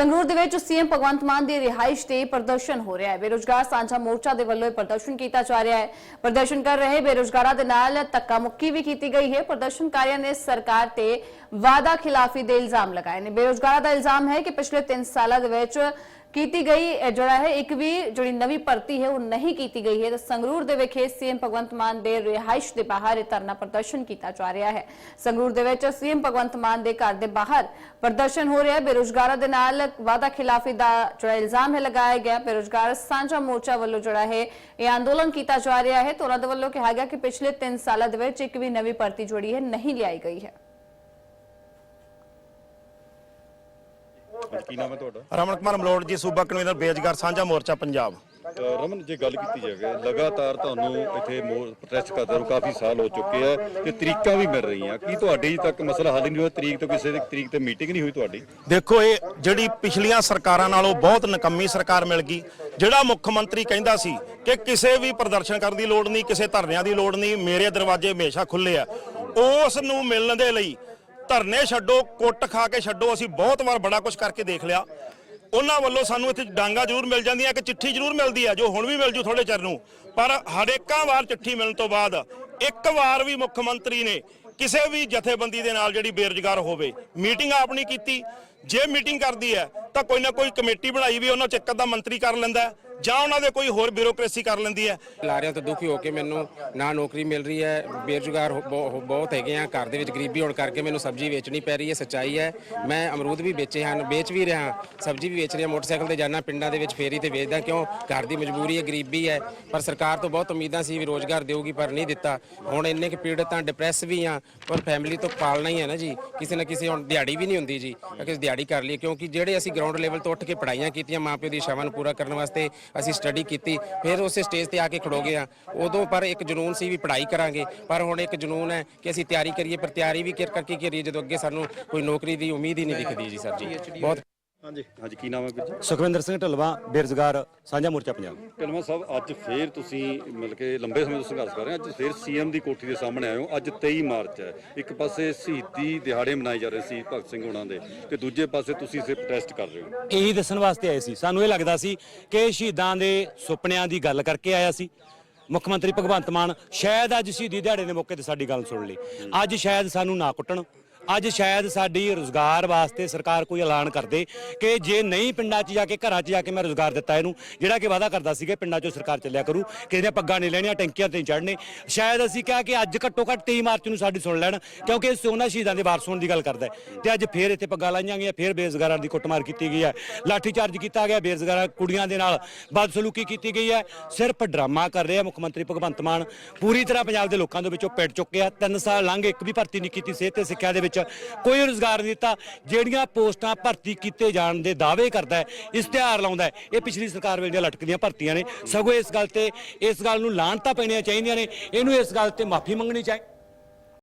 ਸੰਗਰੂਰ ਦੇ ਵਿੱਚ ਸੀਐਮ ਭਗਵੰਤ ਮਾਨ ਦੀ ਰਿਹਾਇਸ਼ ਤੇ ਪ੍ਰਦਰਸ਼ਨ ਹੋ ਰਿਹਾ ਹੈ। ਬੇਰੋਜ਼ਗਾਰ ਸਾਂਝਾ ਮੋਰਚਾ ਦੇ ਵੱਲੋਂ ਇਹ ਪ੍ਰਦਰਸ਼ਨ ਕੀਤਾ ਜਾ ਰਿਹਾ ਹੈ। ਪ੍ਰਦਰਸ਼ਨ ਕਰ ਰਹੇ ਬੇਰੋਜ਼ਗਾਰਾਂ ਦੇ ਨਾਲ ਧੱਕਾ ਮੁੱਕੀ ਵੀ ਕੀਤੀ ਗਈ ਹੈ। ਪ੍ਰਦਰਸ਼ਨਕਾਰੀਆਂ ਨੇ ਸਰਕਾਰ ਤੇ ਵਾਅਦਾ ਖਿਲਾਫੀ ਦੇ ਇਲਜ਼ਾਮ ਲਗਾਏ ਨੇ। ਬੇਰੋਜ਼ਗਾਰਾਂ ਦਾ ਇਲਜ਼ਾਮ ਹੈ ਕਿ ਪਿਛਲੇ 3 ਸਾਲਾਂ ਦੇ ਵਿੱਚ ਕੀਤੀ ਗਈ। ਜਿਹੜਾ ਹੈ, ਇੱਕ ਵੀ ਜਿਹੜੀ ਨਵੀਂ ਭਰਤੀ ਹੈ, ਉਹ ਨਹੀਂ ਕੀਤੀ ਗਈ ਹੈ। ਤਾਂ ਸੰਗਰੂਰ ਦੇ ਵਿਖੇ ਸੀਐਮ ਭਗਵੰਤ ਮਾਨ ਦੇ ਰਿਹਾਇਸ਼ ਦੇ ਬਾਹਰ ਇਹ ਧਰਨਾ ਪ੍ਰਦਰਸ਼ਨ ਕੀਤਾ ਜਾ ਰਿਹਾ ਹੈ। ਸੰਗਰੂਰ ਦੇ ਵਿੱਚ ਸੀਐਮ ਭਗਵੰਤ ਮਾਨ ਦੇ ਘਰ ਦੇ ਬਾਹਰ ਪ੍ਰਦਰਸ਼ਨ ਹੋ ਰਿਹਾ ਹੈ। ਬੇਰੋਜ਼ਗਾਰਾਂ ਦੇ ਨਾਲ ਵਾਅਦਾ ਖਿਲਾਫੀ ਦਾ ਜਿਹੜਾ ਇਲਜ਼ਾਮ ਹੈ, ਲਗਾਇਆ ਗਿਆ। ਬੇਰੋਜ਼ਗਾਰ ਸਾਂਝਾ ਮੋਰਚਾ ਵੱਲੋਂ ਜਿਹੜਾ ਹੈ, ਇਹ ਅੰਦੋਲਨ ਕੀਤਾ ਜਾ ਰਿਹਾ ਹੈ। ਤਾਂ ਉਹਨਾਂ ਦੇ ਵੱਲੋਂ ਕਿਹਾ ਗਿਆ ਕਿ ਪਿਛਲੇ 3 ਸਾਲਾਂ ਦੇ ਵਿੱਚ ਇੱਕ ਵੀ ਨਵੀਂ ਭਰਤੀ ਜਿਹੜੀ ਹੈ, ਨਹੀਂ ਲਿਆਈ ਗਈ ਹੈ। ਕੀ ਨਾਮ ਹੈ ਤੁਹਾਡਾ? ਰਮਨ ਕੁਮਾਰ ਮਲੋੜ ਜੀ ਸੂਬਾ ਕਨਵੀਨਰ ਬੇਜਗਾਰ ਸਾਂਝਾ ਮੋਰਚਾ ਪੰਜਾਬ। ਅ, ਰਮਨ ਜੇ ਗੱਲ ਕੀਤੀ ਜਾਵੇ ਲਗਾਤਾਰ ਤੁਹਾਨੂੰ ਇੱਥੇ ਪ੍ਰੋਟੈਸਟ ਕਰਦੇ ਨੂੰ ਕਾਫੀ ਸਾਲ ਹੋ ਚੁੱਕੇ ਆ ਤੇ ਤਰੀਕਾਂ ਵੀ ਮਿਲ ਰਹੀਆਂ। ਕੀ ਤੁਹਾਡੇ ਜੀ ਤੱਕ ਮਸਲਾ ਹੱਲ ਨਹੀਂ ਹੋਇਆ? ਤਰੀਕ ਤੋਂ ਕਿਸੇ ਦੀ ਤਰੀਕ ਤੇ ਮੀਟਿੰਗ ਨਹੀਂ ਹੋਈ ਤੁਹਾਡੀ? ਦੇਖੋ ਇਹ ਜਿਹੜੀ ਪਿਛਲੀਆਂ ਸਰਕਾਰਾਂ ਨਾਲੋਂ ਬਹੁਤ ਨਕੰਮੀ ਸਰਕਾਰ ਮਿਲ ਗਈ। ਜਿਹੜਾ ਮੁੱਖ ਮੰਤਰੀ ਕਹਿੰਦਾ ਸੀ ਕਿ ਕਿਸੇ ਵੀ ਪ੍ਰਦਰਸ਼ਨ ਕਰਨ ਦੀ ਲੋੜ ਨਹੀਂ ਕਿਸੇ ਧਰਨਿਆਂ ਦੀ ਲੋੜ ਨਹੀਂ ਮੇਰੇ ਦਰਵਾਜ਼ੇ ਹਮੇਸ਼ਾ ਖੁੱਲੇ ਆ। ਉਸ ਨੂੰ ਮਿਲਣ ਦੇ ਲਈ ਧਰਨੇ ਛੱਡੋ, ਕੁੱਟ ਖਾ ਕੇ ਛੱਡੋ, ਅਸੀਂ ਬਹੁਤ ਵਾਰ ਬੜਾ ਕੁਝ ਕਰਕੇ ਦੇਖ ਲਿਆ। ਉਹਨਾਂ ਵੱਲੋਂ ਸਾਨੂੰ ਇੱਥੇ ਡਾਂਗਾ ਜ਼ਰੂਰ ਮਿਲ ਜਾਂਦੀਆਂ ਕਿ ਚਿੱਠੀ ਜ਼ਰੂਰ ਮਿਲਦੀ ਆ, ਜੋ ਹੁਣ ਵੀ ਮਿਲ ਜੂ ਥੋੜੇ ਚਿਰ ਨੂੰ। ਪਰ ਹਰੇਕਾਂ ਵਾਰ ਚਿੱਠੀ ਮਿਲਣ ਤੋਂ ਬਾਅਦ ਇੱਕ ਵਾਰ ਵੀ ਮੁੱਖ ਮੰਤਰੀ ਨੇ ਕਿਸੇ ਵੀ ਜਥੇਬੰਦੀ ਦੇ ਨਾਲ ਜਿਹੜੀ ਬੇਰੁਜ਼ਗਾਰ ਹੋਵੇ, ਮੀਟਿੰਗ ਆਪ ਨਹੀਂ ਕੀਤੀ। ਜੇ ਮੀਟਿੰਗ ਕਰਦੀ ਹੈ, ਤਾਂ ਕੋਈ ਨਾ ਕੋਈ ਕਮੇਟੀ ਬਣਾਈ ਵੀ ਉਹਨਾਂ ਚ ਇੱਕ ਅੱਧਾ ਮੰਤਰੀ ਕਰ ਲੈਂਦਾ ਜਾਂ ਉਹਨਾਂ ਦੇ ਕੋਈ ਹੋਰ ਬਿਊਰੋਕ੍ਰੇਸੀ ਕਰ ਲੈਂਦੀ ਹੈ? ਲਾਰਿਆਂ ਤੋਂ ਦੁਖੀ ਹੋ ਕੇ ਮੈਨੂੰ ਨਾ ਨੌਕਰੀ ਮਿਲ ਰਹੀ ਹੈ। ਬੇਰੁਜ਼ਗਾਰ ਹੋ- ਬਹੁ- ਬਹੁਤ ਹੈਗੇ ਆ। ਘਰ ਦੇ ਵਿੱਚ ਗਰੀਬੀ ਹੋਣ ਕਰਕੇ ਮੈਨੂੰ ਸਬਜ਼ੀ ਵੇਚਣੀ ਪੈ ਰਹੀ ਹੈ, ਸੱਚਾਈ ਹੈ। ਮੈਂ ਅਮਰੂਦ ਵੀ ਵੇਚੇ ਹਨ, ਵੇਚ ਵੀ ਰਿਹਾ ਸਬਜ਼ੀ ਵੀ ਵੇਚ ਰਿਹਾ ਮੋਟਰਸਾਈਕਲ ਤੇ ਜਾਣਾ ਪਿੰਡਾਂ ਦੇ ਵਿੱਚ ਫੇਰੀ ਤੇ ਵੇਚਦਾ ਕਿਉਂ? ਘਰ ਦੀ ਮਜਬੂਰੀ ਹੈ, ਗਰੀਬੀ ਹੈ। ਪਰ ਸਰਕਾਰ ਤੋਂ ਬਹੁਤ ਉਮੀਦਾਂ ਸੀ ਵੀ ਰੋਜ਼ਗਾਰ ਦੇਊਗੀ, ਪਰ ਨਹੀਂ ਦਿੱਤਾ। ਹੁਣ ਇੰਨੇ ਕਿ ਪੀੜਤਾਂ ਡਿਪਰੈਸ ਵੀ ਆ ਪਰ ਫੈਮਿਲੀ ਤੋਂ ਪਾਲਣਾ ਹੀ ਹੈ ਨਾ ਜੀ। ਕਿਸੇ ਨਾ ਕਿਸੇ ਹੁਣ ਦਿਹਾੜੀ ਵੀ ਨਹੀਂ ਹੁੰਦੀ ਜੀ। ਕਿ ਦਿਹਾੜੀ ਕਰ ਲਈਏ, ਕਿਉਂਕਿ ਜਿਹੜੇ ਅਸੀਂ ਗਰਾਊਂਡ ਲੈਵਲ ਤੋਂ ਉੱਠ ਕੇ ਪੜ੍ਹਾਈਆਂ ਕੀਤੀਆਂ, ਮਾਪਿਓ ਦੀ ਇਸ਼ਾਵਾਂ ਨੂੰ ਪੂਰਾ ਕਰਨ ਵਾਸਤੇ ਅਸੀਂ ਸਟੱਡੀ ਕੀਤੀ, ਫਿਰ ਉਸੇ ਸਟੇਜ ਤੇ ਆ ਕੇ ਖੜੋਗੇ ਆ ਉਦੋਂ ਪਰ ਇੱਕ ਜਨੂਨ ਸੀ ਵੀ ਪੜ੍ਹਾਈ ਕਰਾਂਗੇ। ਪਰ ਹੁਣ ਇੱਕ ਜਨੂਨ ਹੈ ਕਿ ਅਸੀਂ ਤਿਆਰੀ ਕਰੀਏ, ਪਰ ਤਿਆਰੀ ਵੀ ਕਿਰ ਕਰਕੇ ਕਰੀਏ, ਜਦੋਂ ਅੱਗੇ ਸਾਨੂੰ ਕੋਈ ਨੌਕਰੀ ਦੀ ਉਮੀਦ ਹੀ ਨਹੀਂ ਦਿਖਦੀ ਜੀ, ਸਰ ਜੀ। ਬਹੁਤ ਹਾਂਜੀ। ਹਾਂਜੀ ਕੀ ਨਾਮ ਹੈ ਵੀਰ ਜੀ? ਸੁਖਵਿੰਦਰ ਸਿੰਘ ਢਲਵਾ ਬੇਰੁਜ਼ਗਾਰ ਸਾਂਝਾ ਮੋਰਚਾ ਪੰਜਾਬ। ਕਲਮਾ ਸਾਹਿਬ ਅੱਜ ਫੇਰ ਤੁਸੀਂ ਮਿਲ ਕੇ ਲੰਬੇ ਸਮੇਂ ਤੋਂ ਸੰਘਰਸ਼ ਕਰ ਰਹੇ ਹੋ ਅੱਜ ਫੇਰ ਸੀਐਮ ਦੀ ਕੋਠੀ ਦੇ ਸਾਹਮਣੇ ਆਏ ਹੋ ਅੱਜ 23 ਮਾਰਚ ਹੈ। ਇੱਕ ਪਾਸੇ ਸ਼ਹੀਦੀ ਦਿਹਾੜੇ ਮਨਾਏ ਜਾ ਰਹੇ ਸੀ ਭਗਤ ਸਿੰਘ ਹੋਣਾ ਦੇ ਤੇ ਦੂਜੇ ਪਾਸੇ ਤੁਸੀਂ ਇਸੇ ਪ੍ਰੋਟੈਸਟ ਕਰ ਰਹੇ ਹੋ। ਇਹੀ ਦੱਸਣ ਵਾਸਤੇ ਆਏ ਸੀ। ਸਾਨੂੰ ਇਹ ਲੱਗਦਾ ਸੀ ਕਿ ਸ਼ਹੀਦਾਂ ਦੇ ਸੁਪਨਿਆਂ ਦੀ ਗੱਲ ਕਰਕੇ ਆਇਆ ਸੀ। ਮੁੱਖ ਮੰਤਰੀ ਭਗਵੰਤ ਮਾਨ ਸ਼ਾਇਦ ਅੱਜ ਸ਼ਹੀਦੀ ਦਿਹਾੜੇ ਦੇ ਮੌਕੇ ਤੇ ਸਾਡੀ ਗੱਲ ਸੁਣ ਲਈ। ਅੱਜ ਸ਼ਾਇਦ ਸਾਨੂੰ ਨਾ ਕੁੱਟਣ। ਅੱਜ ਸ਼ਾਇਦ ਸਾਡੀ ਰੋਜ਼ਗਾਰ ਵਾਸਤੇ ਸਰਕਾਰ ਕੋਈ ਐਲਾਨ ਕਰਦੇ ਕਿ ਜੇ ਨਹੀਂ ਪਿੰਡਾਂ 'ਚ ਜਾ ਕੇ ਘਰਾਂ 'ਚ ਜਾ ਕੇ ਮੈਂ ਰੋਜ਼ਗਾਰ ਦਿੱਤਾ ਇਹਨੂੰ, ਜਿਹੜਾ ਕਿ ਵਾਅਦਾ ਕਰਦਾ ਸੀਗਾ ਪਿੰਡਾਂ 'ਚੋਂ ਸਰਕਾਰ ਚੱਲਿਆ ਕਰੂ, ਕਿਸੇ ਨੇ ਪੱਗਾਂ ਨਹੀਂ ਲੈਣੀਆਂ, ਟੈਂਕੀਆਂ ਤੇ ਚੜਨੇ ਸ਼ਾਇਦ ਅਸੀਂ ਕਿਹਾ ਕਿ ਅੱਜ ਘੱਟੋ ਘੱਟ 23 ਮਾਰਚ ਨੂੰ ਸਾਡੀ ਸੁਣ ਲੈਣ, ਕਿਉਂਕਿ ਇਹ ਸੋਨਾ ਸ਼ਹੀਦਾਂ ਦੇ ਵਾਰਸ ਹੋਣ ਦੀ ਗੱਲ ਕਰਦਾ ਹੈ। ਤੇ ਅੱਜ ਫੇਰ ਇੱਥੇ ਪੱਗਾਂ ਲਾਈਆਂ ਗਈਆਂ, ਫੇਰ ਬੇਰੁਜ਼ਗਾਰਾਂ ਦੀ ਕੁੱਟਮਾਰ ਕੀਤੀ ਗਈ ਹੈ। ਲਾਠੀ ਚਾਰਜ ਕੀਤਾ ਗਿਆ, ਬੇਰੁਜ਼ਗਾਰਾਂ ਕੁੜੀਆਂ ਦੇ ਨਾਲ ਬਦਸਲੂਕੀ ਕੀਤੀ ਗਈ ਹੈ। ਸਿਰਫ ਡਰਾਮਾ ਕਰ ਰਿਹਾ ਮੁੱਖ ਮੰਤਰੀ ਭਗਵੰਤ ਮਾਨ, ਪੂਰੀ ਤਰ੍ਹਾਂ ਪੰਜਾਬ ਦੇ ਲੋਕਾਂ ਦੇ ਵਿੱਚੋਂ ਪਿੱਟ ਚੁੱਕਿਆ। ਤਿੰਨ ਸਾਲ ਲੰਘ, ਇੱਕ ਵੀ ਭਰਤੀ ਨਹੀਂ ਕੀਤੀ ਸਿਹਤ ਤੇ ਸਿੱਖਿਆ ਦੇ ਵਿੱਚ। ਕੋਈ ਰੋਜ਼ਗਾਰ ਨਹੀਂ ਦਿੱਤਾ, ਜਿਹੜੀਆਂ ਪੋਸਟਾਂ ਭਰਤੀ ਕੀਤੇ ਜਾਣ ਦੇ ਦਾਅਵੇ ਕਰਦਾ ਹੈ ਇਸ਼ਤਿਹਾਰ ਲਾਉਂਦਾ ਹੈ। ਇਹ ਪਿਛਲੀ ਸਰਕਾਰ ਵੇਲੇ ਦੀਆਂ ਲਟਕਦੀਆਂ ਭਰਤੀਆਂ ਨੇ, ਸਗੋਂ ਇਸ ਗੱਲ ਤੇ, ਇਸ ਗੱਲ ਨੂੰ ਲਾਹਣਤਾਂ ਪੈਣੀਆਂ ਚਾਹੀਦੀਆਂ ਨੇ, ਇਹਨੂੰ ਇਸ ਗੱਲ ਤੇ ਮਾਫੀ ਮੰਗਣੀ ਚਾਹੀਦੀ